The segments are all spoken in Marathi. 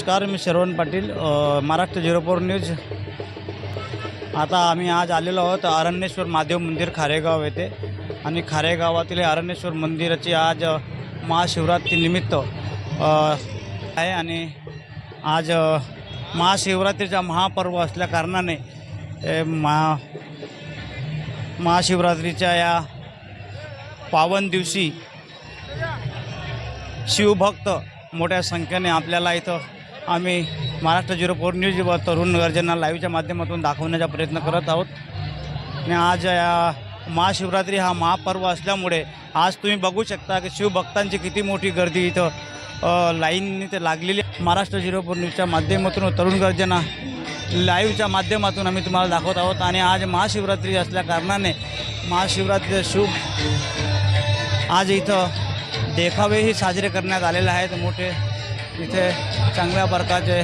नमस्कार मी Shravan Patil Maharashtra zero four news. आता आम्ही आज आलेलो आहोत अरण्येश्वर महादेव मंदिर खारेगाव येथे. आणि खारेगावातील अरण्येश्वर मंदिराची आज महाशिवरात्रीनिमित्त आहे. आणि आज महाशिवरात्रीचा महापर्व असल्या कारणाने महा महाशिवरात्रीच्या या पावन दिवशी शिवभक्त मोठ्या संख्येने आपल्याला इथं आम्ही महाराष्ट्र झिरो फोर न्यूज तरुण गर्जना लाईव्हच्या माध्यमातून दाखवण्याचा प्रयत्न करत आहोत. आणि आज या महाशिवरात्री हा महापर्व असल्यामुळे आज तुम्ही बघू शकता की शिवभक्तांची किती मोठी गर्दी इथं लाईनने लाईन इथे लागलेली महाराष्ट्र झिरो फोर न्यूजच्या माध्यमातून तरुण गर्जना लाईव्हच्या माध्यमातून आम्ही तुम्हाला दाखवत आहोत. आणि आज महाशिवरात्री असल्या कारणाने महाशिवरात्री शिव आज इथं देखावेही साजरे करण्यात आलेले आहेत. मोठे इथे चांगल्या प्रकारचे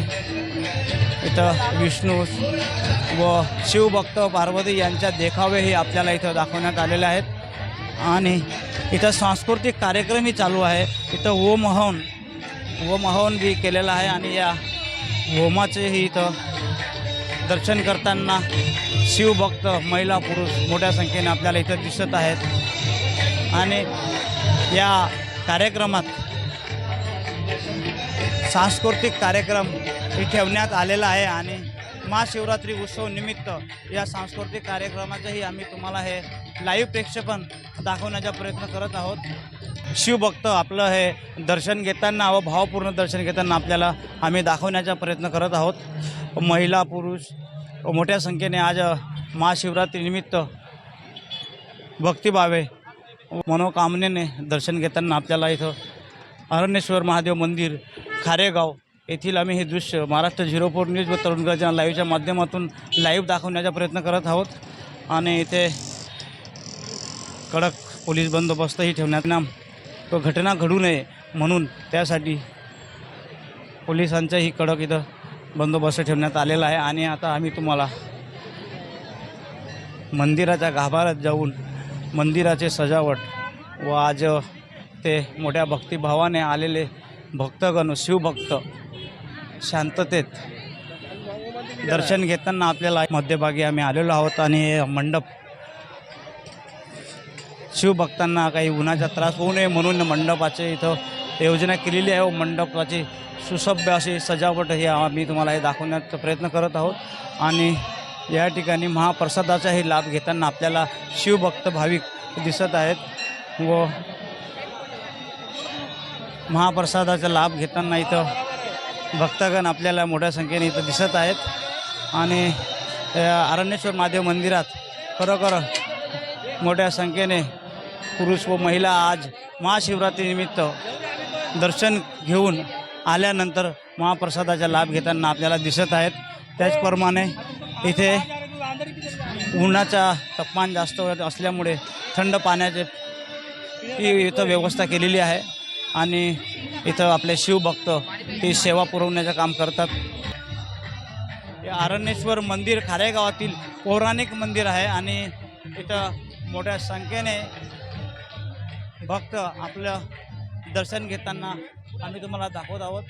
इथं विष्णू व शिवभक्त पार्वती यांच्या देखावेही आपल्याला इथं दाखवण्यात आलेले आहेत. आणि इथं सांस्कृतिक कार्यक्रमही चालू आहे. इथं ओम हवन ओम हवन बी केलेलं आहे आणि या होमाचेही इथं दर्शन करताना शिवभक्त महिला पुरुष मोठ्या संख्येने आपल्याला इथं दिसत आहेत. आणि या कार्यक्रमात सांस्कृतिक कार्यक्रम हे ठेवण्यात आलेला आहे आणि महाशिवरात्री उत्सव निमित्त या सांस्कृतिक कार्यक्रमाचंही आम्ही तुम्हाला हे लाईव्ह प्रेक्षेपण दाखवण्याचा प्रयत्न करत आहोत. शिवभक्त आपलं हे दर्शन घेताना व भावपूर्ण दर्शन घेताना आपल्याला आम्ही दाखवण्याचा प्रयत्न करत आहोत. महिला पुरुष मोठ्या संख्येने आज महाशिवरात्रीनिमित्त भक्तिभावे मनोकामनेने दर्शन घेताना आपल्याला इथं अरण्येश्वर महादेव मंदिर खारेगाव येथील आम्ही हे दृश्य महाराष्ट्र झिरो फोर न्यूज व तरुण गर्जना लाईव्हच्या माध्यमातून लाईव्ह दाखवण्याचा प्रयत्न करत आहोत. आणि इथे कडक पोलीस बंदोबस्तही ठेवण्यात ना तो घटना घडू नये म्हणून त्यासाठी पोलिसांचाही कडक इथं बंदोबस्त ठेवण्यात आलेला आहे. आणि आता आम्ही तुम्हाला मंदिराच्या गाभाऱ्यात जाऊन मंदिराचे सजावट व आज ते मोठ्या भक्तिभावाने आलेले भक्तगण शिवभक्त शांततेत दर्शन घेताना आपल्याला मध्यभागी आम्ही आलेलो आहोत आणि हे मंडप शिवभक्तांना काही उन्हाचा त्रास होऊ नये म्हणून मंडपाचे इथं योजना केलेली आहे. व मंडपाची सुसभ्य अशी सजावट ही आम्ही तुम्हाला हे दाखवण्याचा प्रयत्न करत आहोत. आणि या ठिकाणी महाप्रसादाचाही लाभ घेताना आपल्याला शिवभक्त भाविक दिसत आहेत व महाप्रसादाचा लाभ घेताना इथं भक्तगण आपल्याला मोठ्या संख्येने इथं दिसत आहेत. आणि या अरण्येश्वर महादेव मंदिरात खरोखर मोठ्या संख्येने पुरुष व महिला आज महाशिवरात्रीनिमित्त दर्शन घेऊन आल्यानंतर महाप्रसादाचा लाभ घेताना आपल्याला दिसत आहेत. त्याचप्रमाणे इथे उन्हाचा तापमान जास्त असल्यामुळे थंड पाण्याचे ही इथं व्यवस्था केलेली आहे. आणि इथं आपले शिवभक्त ती सेवा पुरवण्याचं काम करतात. हे आरण्येश्वर मंदिर खारेगावातील पौराणिक मंदिर आहे आणि इथं मोठ्या संख्येने भक्त आपलं दर्शन घेताना आम्ही तुम्हाला दाखवत आहोत.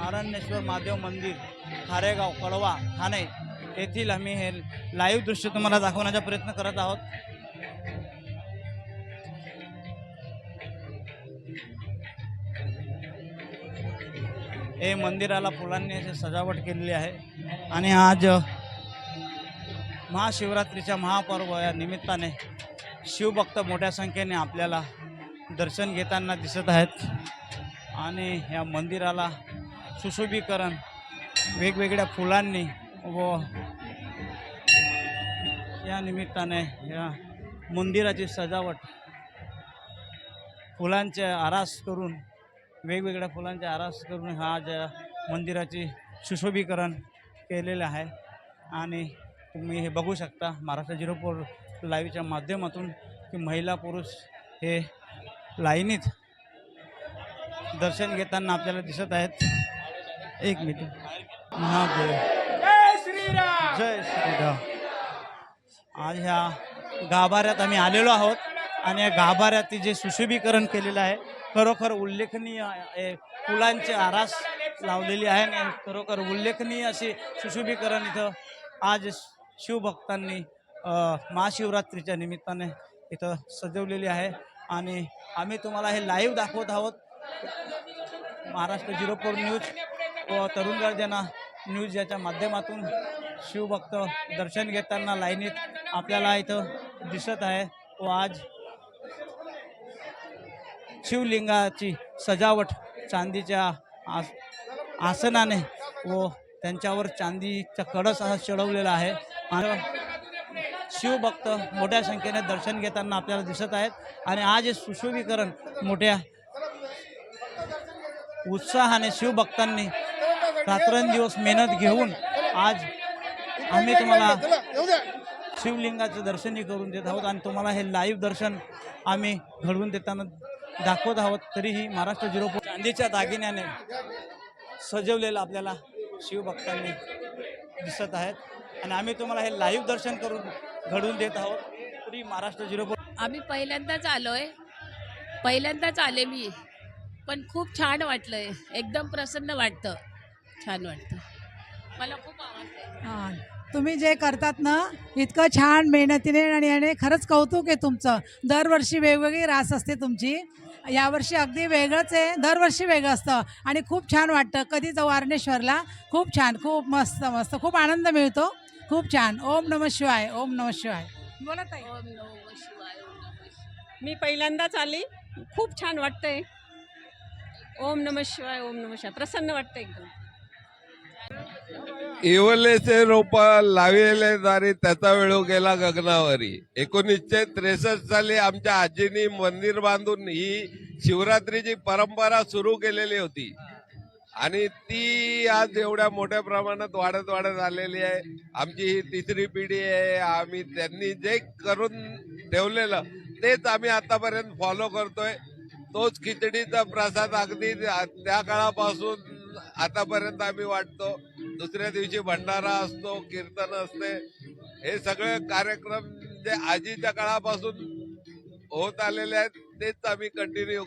आरण्येश्वर महादेव मंदिर खारेगाव कळवा ठाणे येथील आम्ही हे लाईव्ह दृश्य तुम्हाला दाखवण्याचा प्रयत्न करत आहोत. हे मंदिराला फुलांनी अशी सजावट केलेली आहे. आणि आज महाशिवरात्रीच्या महापर्व या निमित्ताने शिवभक्त मोठ्या संख्येने आपल्याला दर्शन घेताना दिसत आहेत. आणि या मंदिराला सुशोभीकरण वेगवेगळ्या फुलांनी व या निमित्ताने या मंदिराची सजावट फुलांचे आरास करून वेगवेगळ्या फुलांचे आरास करून हा आज मंदिराची सुशोभीकरण केलेलं आहे. आणि तुम्ही हे बघू शकता महाराष्ट्र झिरो फोर लाईव्हच्या माध्यमातून की महिला पुरुष हे लाईनीत दर्शन घेताना आपल्याला दिसत आहेत. एक मिनिट. महादेव. जय श्रीराम. आज ह्या गाभाऱ्यात आम्ही आलेलो आहोत. आणि या गाभाऱ्यातील जे सुशोभीकरण केलेलं आहे खरोखर उल्लेखनीय फुलांचे आरास लावलेली आहे आणि खरोखर उल्लेखनीय असे सुशोभीकरण इथं आज शिवभक्तांनी महाशिवरात्रीच्या निमित्ताने इथं सजवलेली आहे. आणि आम्ही तुम्हाला हे लाईव्ह दाखवत आहोत. महाराष्ट्र झिरो फोर न्यूज व तरुण गर्जना न्यूज याच्या माध्यमातून शिवभक्त दर्शन घेताना लाईनीत आपल्याला इथं दिसत आहे. व आज शिवलिंगाची सजावट चांदीच्या आस आसनाने व त्यांच्यावर चांदीचा कडस असा चढवलेला आहे. आणि शिवभक्त मोठ्या संख्येने दर्शन घेताना आपल्याला दिसत आहेत. आणि आज हे सुशोभीकरण मोठ्या उत्साहाने शिवभक्तांनी रात्रंदिवस मेहनत घेऊन आज आम्ही तुम्हाला शिवलिंगाचं दर्शनही करून देत आहोत. आणि तुम्हाला हे लाईव्ह दर्शन आम्ही घडवून देताना दाखवत आहोत तरीही महाराष्ट्र झिरो चांदीच्या दागिन्याने सजवलेलं आपल्याला शिवभक्तांनी दिसत आहेत. आणि आम्ही तुम्हाला हे लाईव्ह दर्शन करून घडवून देत आहोत. तरी महाराष्ट्र झिरो आम्ही पहिल्यांदाच आलोय. पहिल्यांदाच आले मी. पण खूप छान वाटलंय. एकदम प्रसन्न वाटतं. छान वाटतं. मला खूप आवडतंय. हा. तुम्ही जे करतात ना इतकं छान मेहनतीने आणि याने खरंच कौतुक आहे तुमचं. दरवर्षी वेगवेगळी रास असते तुमची. यावर्षी अगदी वेगळंच आहे. दरवर्षी वेगळं असतं. आणि खूप छान वाटतं. कधी जाऊ वारणेश्वरला खूप छान. खूप मस्त मस्त. खूप आनंद मिळतो. खूप छान. ओम नम शिवाय. ओम नम शिवाय. बोला ताई. ओम ओम शिवाय. मी पहिल्यांदाच आली. खूप छान वाटतंय. ओम नम शिवाय ओम नम शिवाय. प्रसन्न वाटतं एकदम. इवलेचे रोप लाविले दारी त्याचा वेळो गेला गगनावरी. एकोणीसशे त्रेसष्ट साली आमच्या आजीनी मंदिर बांधून ही शिवरात्रीची परंपरा सुरू केलेली होती. आणि ती आज एवढ्या मोठ्या प्रमाणात वाढत वाढत आलेली आहे. आमची ही तिसरी पिढी आहे. आम्ही त्यांनी जे करून ठेवलेलं तेच आम्ही आतापर्यंत फॉलो करतोय. तोच खिचडीचा प्रसाद अगदी त्या काळापासून आतापर्यंत आम्ही वाटतो. दुसऱ्या दिवशी भंडारा असतो कीर्तन असते. हे सगळे कार्यक्रम जे आजीच्या काळापासून होत आलेले आहेत तेच आम्ही कंटिन्यू